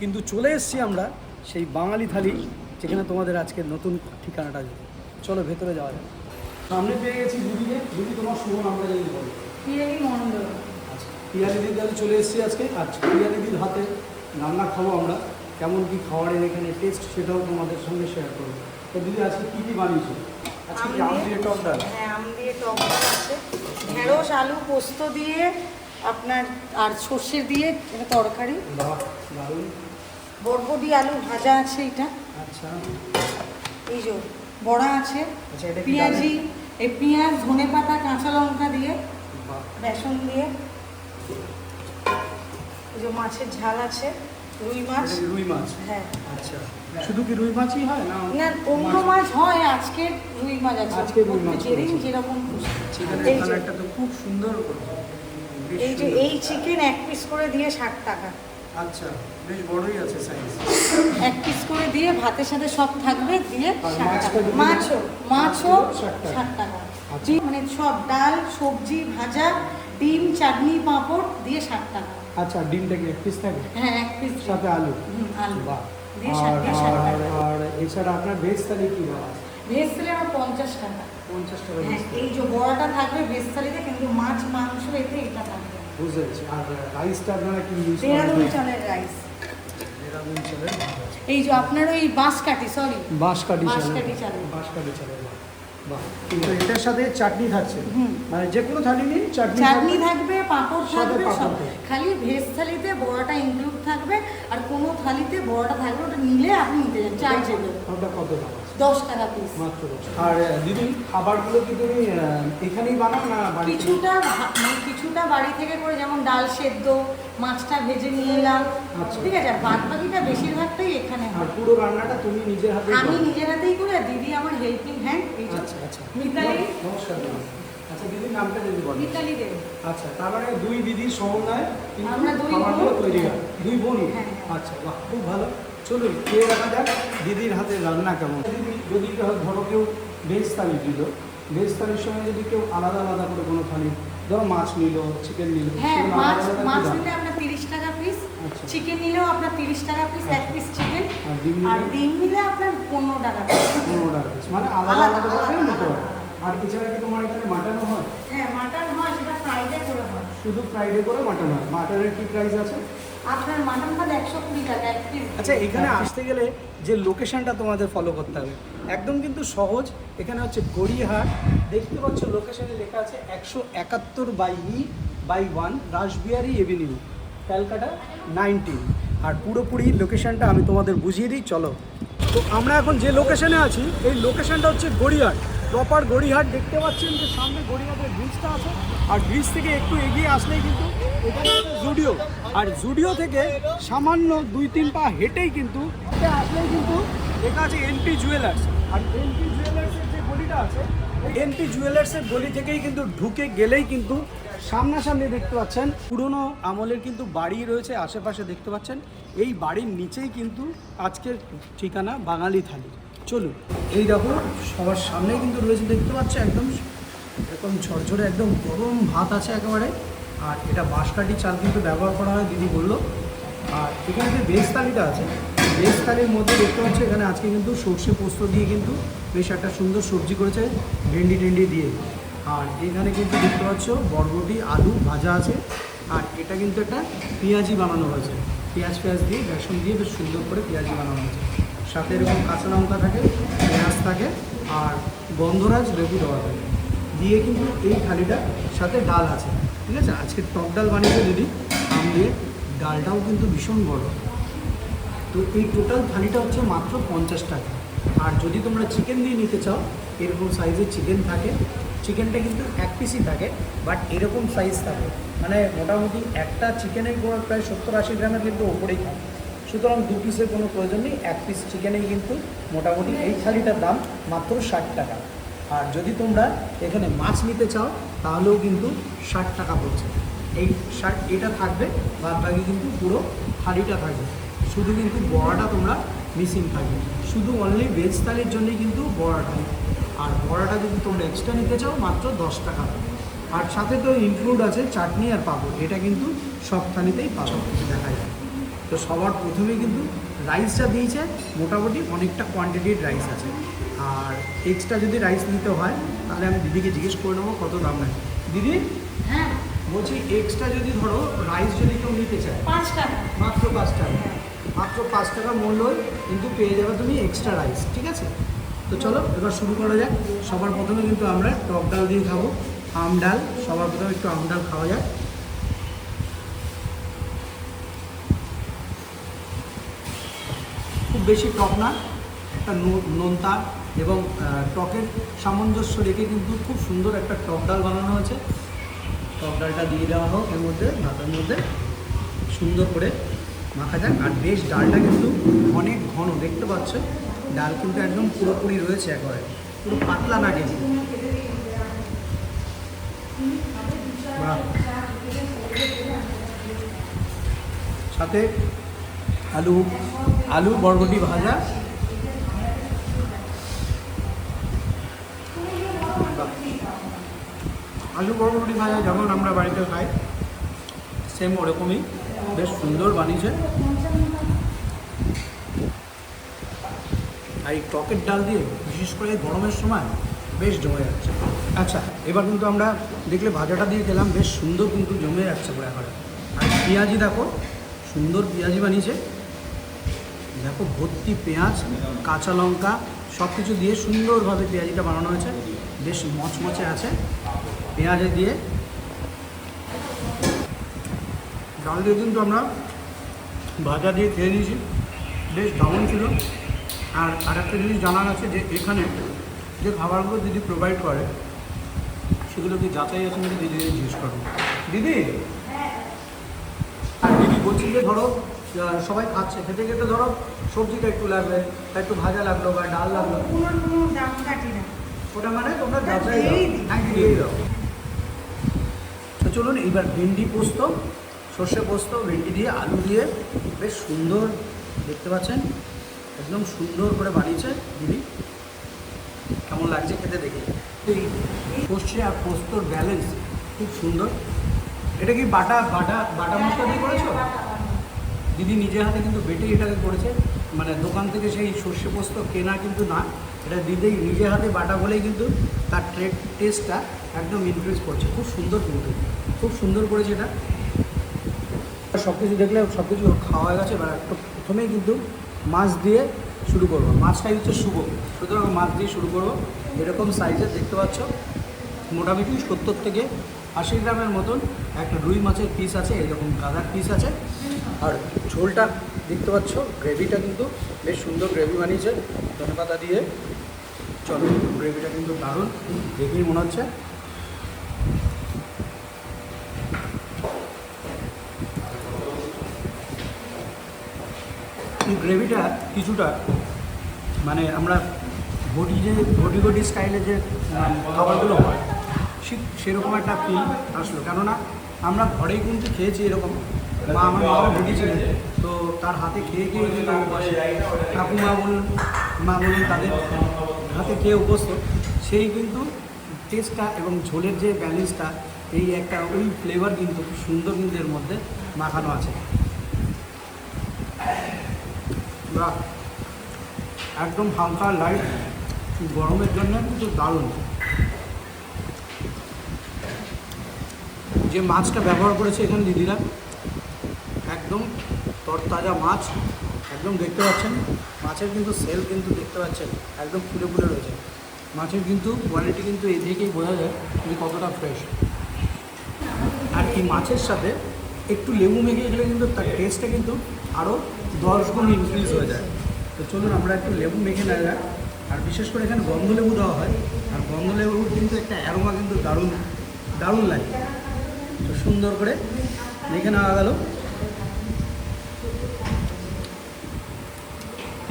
কিন্তু চলে এসেছি আমরা সেই বাঙালি থালি যেখানে তোমাদের আজকে নতুন ঠিকানাটা দেবো চলো ভেতরে যাওয়া যাক। সামনে পেয়ে গেছি দিদিকে। দিদি তোমার শুভ নামটা যদি বলো। পিয়ালি আচ্ছা পিয়া দিদির কাছে চলে এসেছি আজকে। আজ পিয়া দিদির হাতে রান্না খাব আমরা। কেমন কি খাবারের এখানে টেস্ট সেটাও তোমাদের সঙ্গে শেয়ার করব। তো দিদি আজকে কী কী বানিয়েছো? আজকে আম দিয়ে টক ডাল? হ্যাঁ আম দিয়ে টক ডাল আছে। ঢেঁড়স আলু পোস্ত দিয়ে আপনার আর সর্ষে দিয়ে এটা তরকারি। বরবটি আলু ভাজা আছে এটা। আচ্ছা। এই যে বড়া আছে আচ্ছা পেঁয়াজি এই পেঁয়াজ ধনে পাতা কাঁচা লঙ্কা দিয়ে বেসন দিয়ে। এই যে মাছের ঝাল আছে রুই মাছ। রুই মাছ? হ্যাঁ। আচ্ছা। শুধু কি রুই মাছই হয় না না অন্য মাছ? হয় আজকে রুই মাছ আছে। আজকে রুই মাছ যেদিন যেরকম। চিকেনের এই তো খুব সুন্দর এই যে এই চিকেন এক পিস করে দিয়ে ষাট টাকা। আচ্ছা বেশ বড়ই আছে সাইজ এক পিস করে দিয়ে ভাতের সাথে সব থাকবে দিয়ে মাছও মাছও ষাট টাকা। মানে ডাল সবজি ভাজা ডিম চাটনি পাঁপড় দিয়ে ষাট টাকা। আচ্ছা ডিমটা কি এক পিস থাকে? হ্যাঁ এক পিস সাথে আলু? আলু। বাহ। আর এছাড়া আপনার ভেজ থালি কি আছে? ভেজ থালি পঞ্চাশ টাকা। পঞ্চাশ টাকা হ্যাঁ এই যে বড়াটা থাকবে ভেজ থালিতে কিন্তু মাছ মাংস এতে এটা থাকবে। বুঝতে পেরেছি আর রাইসটা আপনারা কি ইউজ দেহরাদুন করেন চালের রাইস দেরাদুন চালের এই যে আপনার ওই বাঁশকাঠি সরি বাঁশকাঠি চালের বাঁশকাঠি চালের। বাঁশকাঠি চালের বাহ কিন্তু এটার সাথে চাটনি থাকছে। মানে যে কোনো থালি নিন চাটনি চাটনি থাকবে। পাঁপড় থাকবে সব। খালি ভেজ থালিতে বড়াটা ইনক্লুড থাকবে আর কোনো থালিতে বড়াটা থাকবে ওটা নিলে আপনি নিতে যান চার জেলে ওটা কত আছে দশ টাকা পিস মাত্র আর দিদি খাবারগুলো কি তুমি এখানেই বানাও না কিছুটা মানে কিছুটা বাড়ি থেকে করে যেমন ডাল সেদ্ধ মাছটা ভেজে নিয়ে এলাম। আচ্ছা। ঠিক আছে বাদ বাকিটা বেশিরভাগটাই এখানে আর হয় পুরো রান্নাটা তুমি নিজের হাতে আমি নিজের হাতেই করি আর দিদি আমার হেল্পিং হ্যান্ড এই আচ্ছা আচ্ছা। মিতালি। নমস্কার আচ্ছা দিদির নামটা যদি বলেন মিতালি দেব। আচ্ছা তার মানে দুই দিদির সমন্বয় কিন্তু আমরা দুই বোন। তৈরি হয়। দুই বোনই? হ্যাঁ। আচ্ছা বাহ খুব ভালো। চলুন খেয়ে দেখা যাক দিদির হাতে রান্না কেমন। দিদি যদি ধরো কেউ ভেজ থালি দিল ভেজ থালির সঙ্গে যদি কেউ আলাদা আলাদা করে কোনো থালি ধরো মাছ নিল চিকেন নিল হ্যাঁ মাছ আলাদা আলাদা মাছ নিলে আপনার তিরিশ টাকা পিস। চিকেন নিলেও আপনার তিরিশ টাকা পিস এক পিস চিকেন আর ডিম নিলে? আপনার পনেরো টাকা পিস পনেরো টাকা piece। মানে আলাদা আলাদা, আলাদা করে নিতে হবে আর এছাড়া কি তোমার এখানে মাটনও হয়? হ্যাঁ মাটন হয় সেটা ফ্রাইডে করে হয়। শুধু ফ্রাইডে করে মাটন হয়। মাটনের কি প্রাইস আছে? আপনার মাটন ভাত একশো কুড়ি টাকা আচ্ছা এখানে আসতে গেলে যে লোকেশনটা তোমাদের ফলো করতে হবে, একদম কিন্তু সহজ। এখানে হচ্ছে গড়িয়াহাট, দেখতে পাচ্ছ লোকেশনে লেখা আছে একশো একাত্তর by E by one Rashbehari avenue, Calcutta nineteen. আর পুরোপুরি লোকেশনটা আমি তোমাদের বুঝিয়ে দিই, চলো। তো আমরা এখন যে লোকেশনে আছি, এই লোকেশনটা হচ্ছে গড়িয়াহাট। প্রপার গড়িয়াহাট দেখতে পাচ্ছেন যে সামনে গড়িয়াহাটের ব্রিজটা আছে, আর ব্রিজ থেকে একটু এগিয়ে আসলেই কিন্তু এখানে জুডিও। আর জুডিও থেকে সামান্য দুই তিন পা হেঁটেই কিন্তু আসলেই কিন্তু এটা আছে এনপি জুয়েলার্স আর এনপি জুয়েলার্সের যে গলিটা আছে এনপি জুয়েলার্সের গলি থেকেই কিন্তু ঢুকে গেলেই কিন্তু সামনাসামনি দেখতে পাচ্ছেন, পুরনো আমলের কিন্তু বাড়ি রয়েছে আশেপাশে দেখতে পাচ্ছেন। এই বাড়ির নিচেই কিন্তু আজকের ঠিকানা বাঙালি থালি। চলুন, এই দেখো, সবার সামনেই কিন্তু রয়েছে, দেখতে পাচ্ছ, একদম এরকম ঝরঝরে, একদম গরম ভাত আছে একেবারে। আর এটা বাঁশকাঠি চাল কিন্তু ব্যবহার করা হয়, দিদি বলল। আর এখানে যে ভেজ থালিটা আছে ভেজ থালির মধ্যে দেখতে পাচ্ছ এখানে আজকে কিন্তু সর্ষে পোস্ত দিয়ে কিন্তু বেশ একটা সুন্দর সবজি করেছে, ভেন্ডি টেন্ডি দিয়ে। আর এখানে কিন্তু দেখতে পাচ্ছ বরবটি, আলু ভাজা আছে, আর এটা কিন্তু একটা পেঁয়াজি বানানো হয়েছে। পেঁয়াজ পেঁয়াজ দিয়ে, বেসন দিয়ে বেশ সুন্দর করে পেঁয়াজি বানানো হয়েছে। সাথে এরকম কাঁচা লঙ্কা থাকে, পেঁয়াজ থাকে, আর গন্ধরাজ লেবু দেওয়া থাকে। দিয়ে কিন্তু এই থালিটার সাথে ডাল আছে। ঠিক আছে? আজকে টক ডাল বানিয়েছে দিদি, আম দিয়ে। ডালটাও কিন্তু ভীষণ বড়। তো এই টোটাল থালিটা হচ্ছে মাত্র পঞ্চাশ টাকা। আর যদি তোমরা চিকেন দিয়ে নিতে চাও, এরকম সাইজের চিকেন থাকে। চিকেনটা কিন্তু এক পিসই থাকে বাট এরকম সাইজ থাকে। মানে মোটামুটি একটা চিকেনের প্রায় সত্তর আশি গ্রামের কিন্তু ওপরেই থাকে। সুতরাং দু পিসের কোনো প্রয়োজন নেই, এক পিস চিকেনেই কিন্তু মোটামুটি এই থালিটার দাম মাত্র ষাট টাকা। আর যদি তোমরা এখানে মাছ নিতে চাও তাহলেও কিন্তু ষাট টাকা পড়ছে। এই ষাট এটা থাকবে, বাদ বাকি কিন্তু পুরো থালিটা থাকবে। শুধু কিন্তু বড়াটা তোমরা মিসিং থাকবে। শুধু অনলি ভেজ থালির জন্যই কিন্তু বড়াটা। আর বড়াটা যদি তোমরা এক্সট্রা নিতে চাও, মাত্র দশ টাকা। আর সাথে তো ইনক্লুড আছে চাটনি আর পাঁপড়। এটা কিন্তু সব থালিতেই পাবো দেখা যায়। তো সবার প্রথমেই কিন্তু রাইসটা দিয়েছে। মোটামুটি অনেকটা কোয়ান্টিটির রাইস আছে। আর এক্সট্রা যদি রাইস নিতে হয় তাহলে আমি দিদিকে জিজ্ঞেস করে নেব কত দাম নেয়। দিদি? হ্যাঁ। বলছি এক্সট্রা যদি ধরো রাইস যদি কেউ নিতে চায় পাঁচ টাকা। মাত্র পাঁচ টাকা। মাত্র পাঁচ টাকা মূল্যই কিন্তু পেয়ে যাবে তুমি এক্সট্রা রাইস ঠিক আছে? তো চলো এবার শুরু করা যাক। সবার প্রথমে কিন্তু আমরা টক ডাল দিয়ে খাব। আম ডাল সবার প্রথমে একটু আম ডাল খাওয়া যাক। খুব বেশি টক না একটা নোনতা। এবং টকের সামঞ্জস্য রেখে কিন্তু খুব সুন্দর একটা টক ডাল বানানো হয়েছে। টক ডালটা দিয়ে দেওয়া হোক, এর মধ্যে, ভাতের মধ্যে। সুন্দর করে মাখা যাক। আর বেশ, ডালটা কিন্তু অনেক ঘন, দেখতে পাচ্ছ? ডাল কিন্তু একদম পুরোপুরি রয়েছে একবারে। পুরো পাতলা না বাহ। সাথে আলু আলু বরবটি ভাজা। আলু বরবটি ভাজা যেমন আমরা বাড়িতে খাই সেম ওরকমই। বেশ সুন্দর বানিয়েছে। আর এই টকের ডাল দিয়ে, বিশেষ করে গরমের সময়, বেশ জমে যাচ্ছে। আচ্ছা এবার কিন্তু আমরা দেখলে ভাজাটা দিয়ে খেলাম, বেশ সুন্দর কিন্তু জমে যাচ্ছে পুরো এখন আর পেঁয়াজি দেখো, সুন্দর পেঁয়াজি বানিয়েছে। দেখো, ভর্তি পেঁয়াজ, কাঁচা লঙ্কা সব কিছু দিয়ে সুন্দরভাবে পেঁয়াজিটা বানানো হয়েছে। বেশ মচমচে আছে। পেঁয়াজে দিয়ে ডাল দিয়ে কিন্তু আমরা ভাজা দিয়ে খেয়ে নিয়েছি। বেশ দারুণ ছিল। আর আরেকটা জিনিস জানার আছে যে এখানে যে খাবারগুলো দিদি প্রোভাইড করে, সেগুলো কি যাচাই আছে নাকি দিদি জিজ্ঞেস করব দিদি! আর দিদি বলছি যে ধরো সবাই খাচ্ছে, খেতে খেতে ধরো সবজিটা একটু লাগবে, একটু ভাজা লাগল বা ডাল লাগল। দাম কাটি না। ওটা মানে তোমরা। হ্যাঁ তো চলুন এইবার ভেন্ডি পোস্ত সর্ষে পোস্ত ভেন্ডি দিয়ে আলু দিয়ে বেশ সুন্দর দেখতে পাচ্ছেন? একদম সুন্দর করে বানিয়েছে দিদি। কেমন লাগছে খেতে দেখি? সর্ষে আর পোস্তর ব্যালেন্স খুব সুন্দর। এটা কি বাটা বাটা বাটা মশলা দিয়ে করেছ? দিদি নিজে হাতে কিন্তু বেটে এটাকে করেছে। মানে দোকান থেকে সেই সর্ষে পোস্ত কেনা কিন্তু না। এটা দিদি নিজে হাতে বাটা বলেই কিন্তু তার ট্রেড টেস্টটা একদম ইনক্রিজ করছে। খুব সুন্দর কিন্তু, খুব সুন্দর করেছে এটা। সব কিছু দেখলে সব কিছু খাওয়া হয়ে গেছে, এবার একটু প্রথমেই কিন্তু মাছ দিয়ে শুরু করব। মাছটাই হচ্ছে শুভ। সুতরাং মাছ দিয়ে শুরু করব। এরকম সাইজের দেখতে পাচ্ছ, মোটামুটি সত্তর থেকে আশি গ্রামের মতন একটা রুই মাছের পিস আছে, এরকম গাদার পিস আছে। আর ঝোলটা দেখতে পাচ্ছ গ্রেভিটা কিন্তু বেশ সুন্দর গ্রেভি বানিয়েছে। ধনে পাতা দিয়ে চলো গ্রেভিটা কিন্তু দারুণ, দেখেই মনে হচ্ছে গ্রেভিটা কিছুটা মানে আমরা ঘটি যে ঘটি ঘটি স্টাইলে যে খাবারগুলো হয়, ঠিক সেরকম একটা ফিল আসলো কেননা আমরা ঘরেই কিন্তু খেয়েছি এরকম মা আমার মাও ভুগিয়েছিলেন তো তার হাতে খেয়ে খেয়ে কিন্তু। ঠাকুমা বলুন মা বলুন তাদের হাতে খেয়ে অভ্যস্ত সেই কিন্তু টেস্টটা এবং ঝোলের যে ব্যালেন্সটা, এই একটা ওই ফ্লেভার কিন্তু খুব সুন্দর কিন্তু এর মধ্যে মাখানো আছে। বাহ একদম হালকা লাইট গরমের জন্য কিন্তু দারুণ। যে মাছটা ব্যবহার করেছে এখানে দিদিরা, একদম তরতাজা মাছ, একদম দেখতে পাচ্ছেন। মাছের কিন্তু সেল কিন্তু দেখতে পাচ্ছেন, একদম ফুলে ফুলে রয়েছে। মাছের কিন্তু কোয়ালিটি কিন্তু এই দিকেই বোঝা যায় যে কতটা ফ্রেশ আর এই মাছের সাথে একটু লেবু মেখে গেলে কিন্তু তার টেস্টটা কিন্তু আরও দশ গুণ ইনক্রিজ হয়ে যায়। তো চলুন আমরা একটু লেবু মেখে নেওয়া যাক। আর বিশেষ করে এখানে গন্ধ লেবু দেওয়া হয়। আর গন্ধ লেবুর কিন্তু একটা অ্যারোমা কিন্তু দারুণ দারুণ লাগে। তো সুন্দর করে মেখে নেওয়া গেল।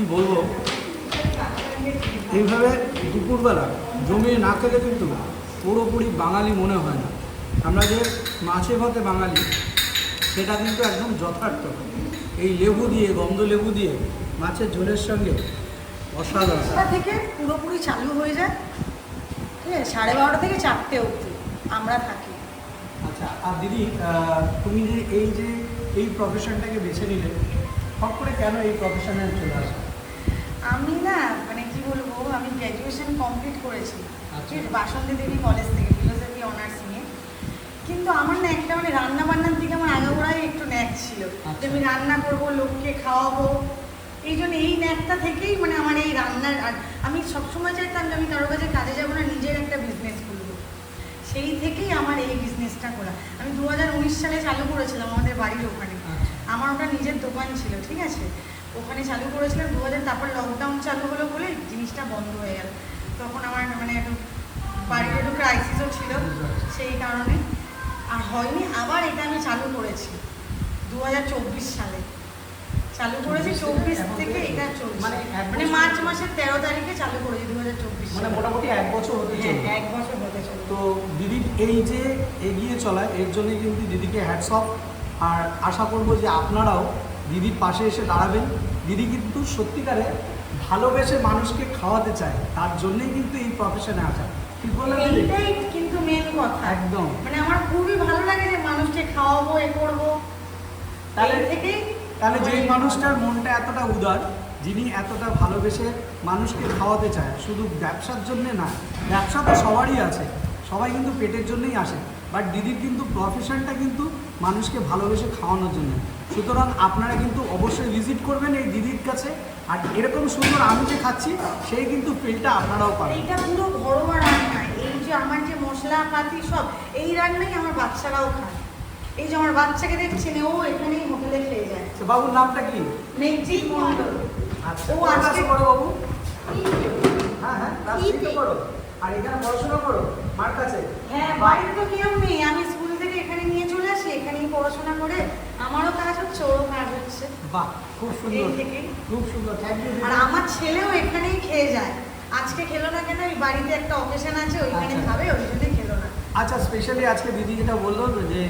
কি বলব? এইভাবে দুপুরবেলা জমিয়ে না খেলে কিন্তু পুরোপুরি বাঙালি মনে হয় না। আমরা যে মাছে ভাতে বাঙালি সেটা কিন্তু একদম যথার্থ। এই লেবু দিয়ে গন্ধ লেবু দিয়ে মাছের ঝোলের সঙ্গে অসাধারণ। থেকে পুরোপুরি চালু হয়ে যায়। ঠিক আছে সাড়ে বারোটা থেকে চারটে অবধি আমরা থাকি। আচ্ছা আর দিদি তুমি যে এই যে এই প্রফেশনটাকে বেছে নিলে হট করে কেন এই প্রফেশনে চলে আসা আমি না মানে কি বলব আমি গ্র্যাজুয়েশন কমপ্লিট করেছি। আচ্ছা। বাসন্তী দেবী কলেজ থেকে ফিলোসফি অনার্স নিয়ে। কিন্তু আমার না একটা মানে রান্না বান্নার দিকে আমার আগাগোড়াই একটু ন্যাক ছিল। আচ্ছা। যে আমি রান্না করব লোককে খাওয়াবো। এই জন্য এই ন্যাকটা থেকেই মানে আমার এই রান্নার আর আমি সবসময় চাইতাম যে আমি কারও কাছে কাজে যাব না নিজের একটা বিজনেস খুলবো। সেই থেকেই আমার এই বিজনেসটা করা। আমি দু হাজার উনিশ সালে চালু করেছিলাম আমাদের বাড়ির ওখানে। আচ্ছা। আমার ওটা নিজের দোকান ছিল ঠিক আছে? ওখানে চালু করেছিলাম দু হাজার তারপর লকডাউন চালু হলো বলে জিনিসটা বন্ধ হয়ে গেল। তখন আমার মানে একটু বাড়ির একটু ক্রাইসিসও ছিল সেই কারণে। আর হয়নি আবার এটা আমি চালু করেছি দু হাজার চব্বিশ সালে। চালু করেছি চব্বিশ থেকে? এটা চলছে। মানে মানে? মার্চ মাসের তেরো তারিখে চালু করেছি দু হাজার চব্বিশ মানে মোটামুটি এক বছর হতে হ্যাঁ চলবে এক বছর হতে চলছে তো দিদির এই যে এগিয়ে চলা এর জন্য কিন্তু দিদিকে হ্যাটস অফ আর আশা করব যে আপনারাও দিদির পাশে এসে দাঁড়াবেন। দিদি কিন্তু সত্যিকারে ভালোবেসে মানুষকে খাওয়াতে চায় তার জন্যই কিন্তু এই প্রফেশনে আসা। ঠিক বললাম এইটাই কিন্তু মেন কথা। একদম। মানে আমার খুবই ভালো লাগে যে মানুষকে খাওয়াবো এ করব। তাহলে থেকেই তাহলে যেই মানুষটার মনটা এতটা উদার যিনি এতটা ভালোবেসে মানুষকে খাওয়াতে চায় শুধু ব্যবসার জন্য না ব্যবসা তো সবারই আছে সবাই কিন্তু পেটের জন্যই আসে। বাট দিদির কিন্তু প্রফেশনটা কিন্তু মানুষকে ভালোবেসে খাওয়ানোর জন্য। সুতরাং আপনারা কিন্তু অবশ্যই ভিজিট করবেন এই দিদির কাছে। আর এরকম সুন্দর আমি যে খাচ্ছি সেই কিন্তু ফিলটা আপনারাও পাবেন। এইটা পুরো ঘরোয়া রান্না। এই যে আমার যে মশলা পাতি সব এই রান্নাই আমার বাচ্চারাও খায়। এই যে আমার বাচ্চাকে দেখছেন ও এখানেই হোটেলে খেয়ে যায়। বাবুর নামটা কি? মেঘজিৎ মন্ডল আচ্ছা ও আজকে- করো বাবু? হ্যাঁ হ্যাঁ ক্লাস থ্রিতে করো আর এখানে পড়াশোনা করো? মার কাছে? হ্যাঁ বাড়িতে তো কেউ নেই আমি স্কুল থেকে এখানে নিয়ে চলে আসি এখানেই পড়াশোনা করে আমারও কাজ হচ্ছে ওরও কাজ হচ্ছে। বাহ খুব সুন্দর। খুব সুন্দর থ্যাংক ইউ আর আমার ছেলেও এখানেই খেয়ে যায়। আজকে খেলো না কেন? ওই বাড়িতে একটা অকেশন আছে ওইখানে আচ্ছা। খাবে ওই জন্য খেলো না। আচ্ছা স্পেশালি আজকে দিদি যেটা বলল যে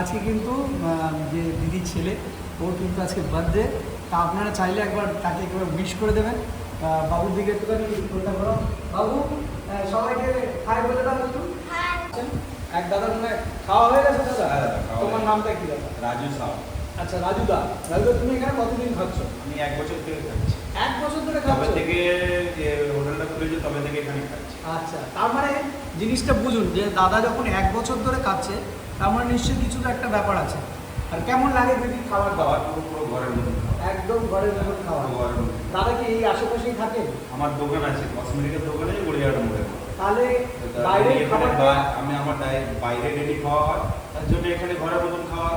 আজকে কিন্তু আহ, যে দিদি ছেলে ওর কিন্তু আজকে বার্থডে তা আপনারা চাইলে একবার তাকে একবার উইশ করে দেবেন। আহ, বাবুর দিকে একটুখানি ফোনটা করো। বাবু আহ, সবাইকে হাই বলে দাও একটু। এক দাদা মনে খাওয়া হয়ে গেছে দাদা? হ্যাঁ, তোমার নামটা কি দাদা? রাজু সাউ। আচ্ছা রাজুদা রাজুদা তুমি এখানে কতদিন খাচ্ছ? আমি এক বছর থেকে খাচ্ছি। এক বছর ধরে খাচ্ছ? থেকে যে হোটেলটা খুলেছে তবে থেকে এখানে খাচ্ছি। আচ্ছা তার মানে জিনিসটা বুঝুন যে দাদা যখন এক বছর ধরে খাচ্ছে তার মানে নিশ্চয়ই কিছু তো একটা ব্যাপার আছে। আর কেমন লাগে দিদি খাবার দাবার পুরো পুরো ঘরের মধ্যে একদম ঘরের মতন খাওয়া ঘরের মধ্যে। দাদা কি এই আশেপাশেই থাকে আমার দোকান আছে কসমেটিকের দোকানে গড়িয়াহাট মোড়ে তাহলে বাইরে বাইরের খাবার আমি আমার বাইরে রেডি খাওয়া হয়। তার জন্য এখানে ঘরের মতন খাওয়া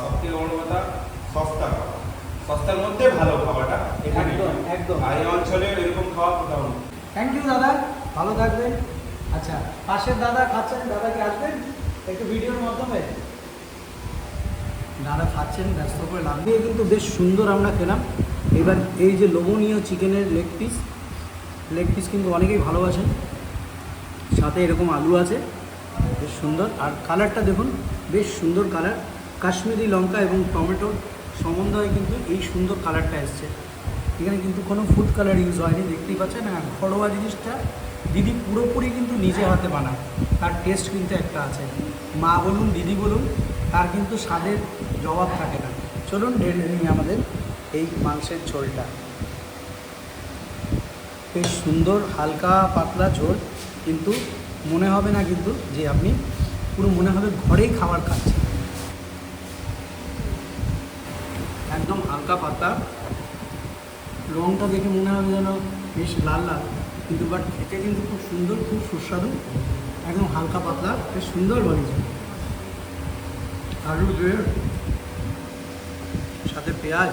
সব থেকে বড় কথা সস্তা খাওয়া। সস্তার মধ্যে ভালো খাওয়াটা এখানে একদম, একদম। আর এই অঞ্চলে এরকম খাওয়া কোথাও নেই। থ্যাংক ইউ দাদা। ভালো থাকবেন। আচ্ছা পাশের দাদা খাচ্ছেন দাদা কি আসবেন? একটু ভিডিওর মাধ্যমে? দাদা খাচ্ছেন ব্যস্ত করে লাভ দিয়ে কিন্তু বেশ সুন্দর আমরা খেলাম। এবার এই যে লোভনীয় চিকেনের লেগ পিস লেগ পিস কিন্তু অনেকেই ভালোবাসেন। সাথে এরকম আলু আছে, বেশ সুন্দর। আর কালারটা দেখুন, বেশ সুন্দর কালার। কাশ্মীরি লঙ্কা এবং টমেটোর সমন্বয়ে কিন্তু এই সুন্দর কালারটা এসছে। এখানে কিন্তু কোনো ফুড কালার ইউজ হয়নি, দেখতেই পাচ্ছেন। আর ঘরোয়া জিনিসটা দিদি পুরোপুরি কিন্তু নিজে হাতে বানায়। তার টেস্ট কিন্তু একটা আছে। মা বলুন, দিদি বলুন, তার কিন্তু স্বাদের জবাব থাকে না। চলুন, ঢেলে নিই আমাদের এই মাংসের ঝোলটা। বেশ সুন্দর, হালকা পাতলা ঝোল। কিন্তু মনে হবে না কিন্তু যে আপনি পুরো মনে হবে ঘরেই খাবার খাচ্ছেন। একদম হালকা পাতলা রঙটা দেখে মনে হবে যেন বেশ লাল লাল, কিন্তু বাট খেতে কিন্তু খুব সুন্দর, খুব সুস্বাদু। একদম হালকা পাতলা, বেশ সুন্দর বানিয়েছে আলু দিয়ে সাথে পেঁয়াজ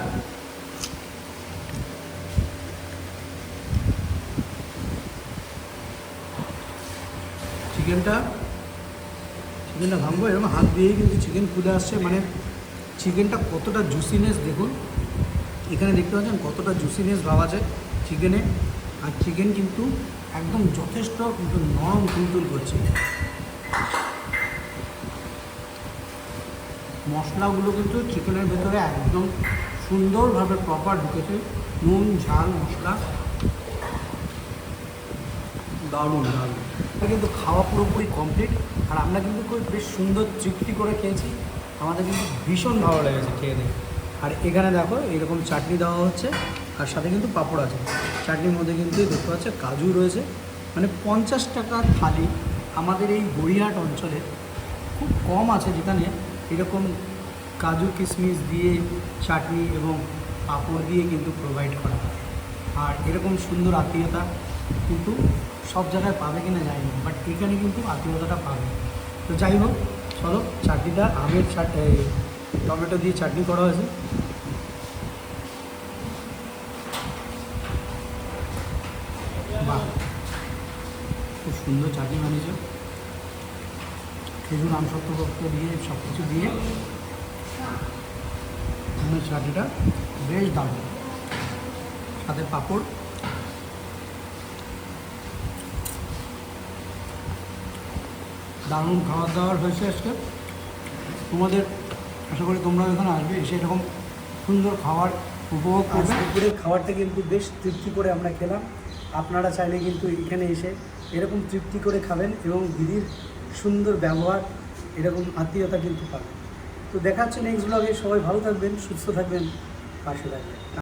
চিকেনটা চিকেনটা ভাঙবো, এরকম হাত দিয়েই কিন্তু চিকেন খুলে আসছে। মানে চিকেনটা কতটা জুসিনেস দেখুন। এখানে দেখতে পাচ্ছেন কতটা জুসিনেস ভাব আছে চিকেনে। আর চিকেন কিন্তু একদম যথেষ্ট কিন্তু নরম তুলতুল করছে। মশলাগুলো কিন্তু চিকেনের ভেতরে একদম সুন্দরভাবে প্রপার ঢুকেছে। নুন, ঝাল, মশলা। দারুণ দারুণ। কিন্তু খাওয়া পুরোপুরি কমপ্লিট আর আমরা কিন্তু খুব বেশ সুন্দর তৃপ্তি করে খেয়েছি। আমাদের কিন্তু ভীষণ ভালো লেগেছে খেয়ে দিয়ে আর এখানে দেখো এরকম চাটনি দেওয়া হচ্ছে আর সাথে কিন্তু পাঁপড় আছে। চাটনির মধ্যে কিন্তু দেখতে পাচ্ছ কাজু রয়েছে। মানে পঞ্চাশ টাকা থালি আমাদের এই গড়িয়াহাট অঞ্চলে খুব কম আছে যেখানে এরকম কাজু কিশমিশ দিয়ে চাটনি এবং পাঁপড় দিয়ে কিন্তু প্রোভাইড করা হয়। আর এরকম সুন্দর আত্মীয়তা কিন্তু সব জায়গায় পাবে কিনা জানি না বাট এখানে কিন্তু আত্মীয়তাটা পাবে। তো যাই হোক, চলো, চাটনিটা, আমের চাট টমেটো দিয়ে চাটনি করা হয়েছে। বাহ, খুব সুন্দর চাটনি বানিয়েছে। খেজুর আমসত্ব ভক্ত দিয়ে সব কিছু দিয়ে আমের চাটনিটা বেশ দারুণ। সাথে পাঁপড়। দারুণ খাবার দাবার হয়েছে আজকে। তোমাদের আশা করি তোমরা যখন আসবে এসে এরকম সুন্দর খাবার উপভোগ করবে। দুপুরের খাবারটা কিন্তু বেশ তৃপ্তি করে আমরা খেলাম। আপনারা চাইলে কিন্তু এখানে এসে এরকম তৃপ্তি করে খাবেন এবং দিদির সুন্দর ব্যবহার এরকম আত্মীয়তা কিন্তু পাবেন। তো দেখা হচ্ছে নেক্সট ব্লগে সবাই ভালো থাকবেন সুস্থ থাকবেন পাশে থাকবেন।